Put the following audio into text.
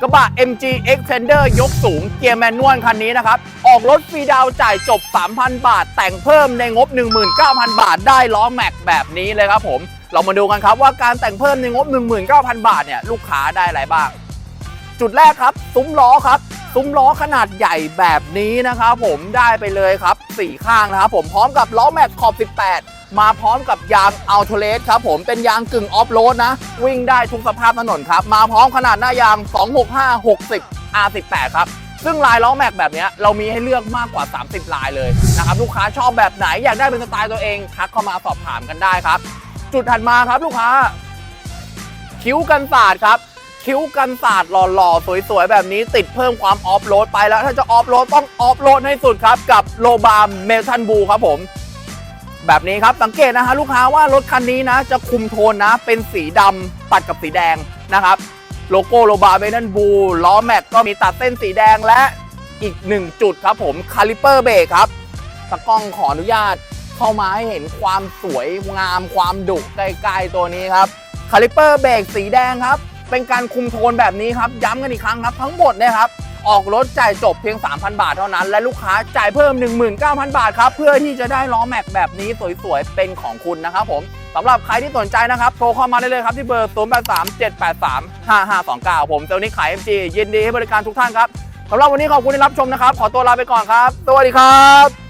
กระบะ MG Xpander ยกสูงเกียร์แมนนวลคันนี้นะครับ ออกรถฟรีดาวน์จ่ายจบ 3,000 บาท แต่งเพิ่มในงบ 19,000 บาท ได้ล้อแม็กแบบนี้เลยครับผม เรามาดูกันครับว่าการแต่งเพิ่มในงบ 19,000 บาทเนี่ยลูกค้าได้อะไรบ้าง จุดแรกครับ ซุ้มล้อครับ ซุ้มล้อขนาดใหญ่แบบนี้นะครับผมได้ไปเลยครับ 4 ข้างนะครับผมพร้อมกับล้อแม็กขอบ 18 มาพร้อมกับยางอัลโทเลสครับผมเป็นยางกึ่งออฟโรดนะ วิ่งได้ทุกสภาพถนนครับ มาพร้อมขนาดหน้ายาง 265 60 R18 ครับซึ่งลายล้อแม็กแบบนี้เรามีให้เลือกมากกว่า 30 ลายเลยนะครับลูกค้าชอบแบบไหนอยากได้เป็นสไตล์ตัวเองทักเข้ามาสอบถามกันได้ครับ จุดถัดมาครับลูกค้า คิ้วกันศาสตร์ครับ คิ้วกันศาสตร์หล่อๆ สวยๆ แบบนี้ติดเพิ่มความออฟโรดไปแล้วถ้าจะออฟโรดต้องออฟโรดให้สุดครับ กับโลบาร์เมทันบูครับผม แบบนี้ครับสังเกตนะฮะลูกค้าว่ารถคันนี้นะ จะคุมโทนนะ เป็นสีดำตัดกับสีแดงนะครับ โลโก้โลบาร์เมทันบูล้อแม็กก็มีตัดเส้นสีแดงและอีกหนึ่งจุดครับผมคาลิเปอร์เบรกครับตะกล้องขออนุญาตเข้ามาให้เห็นความสวยงามความดุใกล้ๆตัวนี้ครับคาลิเปอร์เบรกสีแดงครับ เป็นการคุมโทนแบบนี้ครับ ย้ำกันอีกครั้งครับ ทั้งหมดเนี่ยครับออกรถจ่ายจบเพียง 3,000 บาทเท่านั้น และลูกค้าจ่ายเพิ่ม 19,000 บาทครับ เพื่อที่จะได้ล้อแม็กแบบนี้สวยๆ เป็นของคุณนะครับผมสำหรับใครที่สนใจนะครับ โทรเข้ามาได้เลยครับ ที่เบอร์ 0837835529 ผมเซลนิกขาย MG ยินดีให้บริการทุกท่านครับสำหรับวันนี้ขอบคุณที่รับชมนะครับ ขอตัวลาไปก่อนครับสวัสดีครับ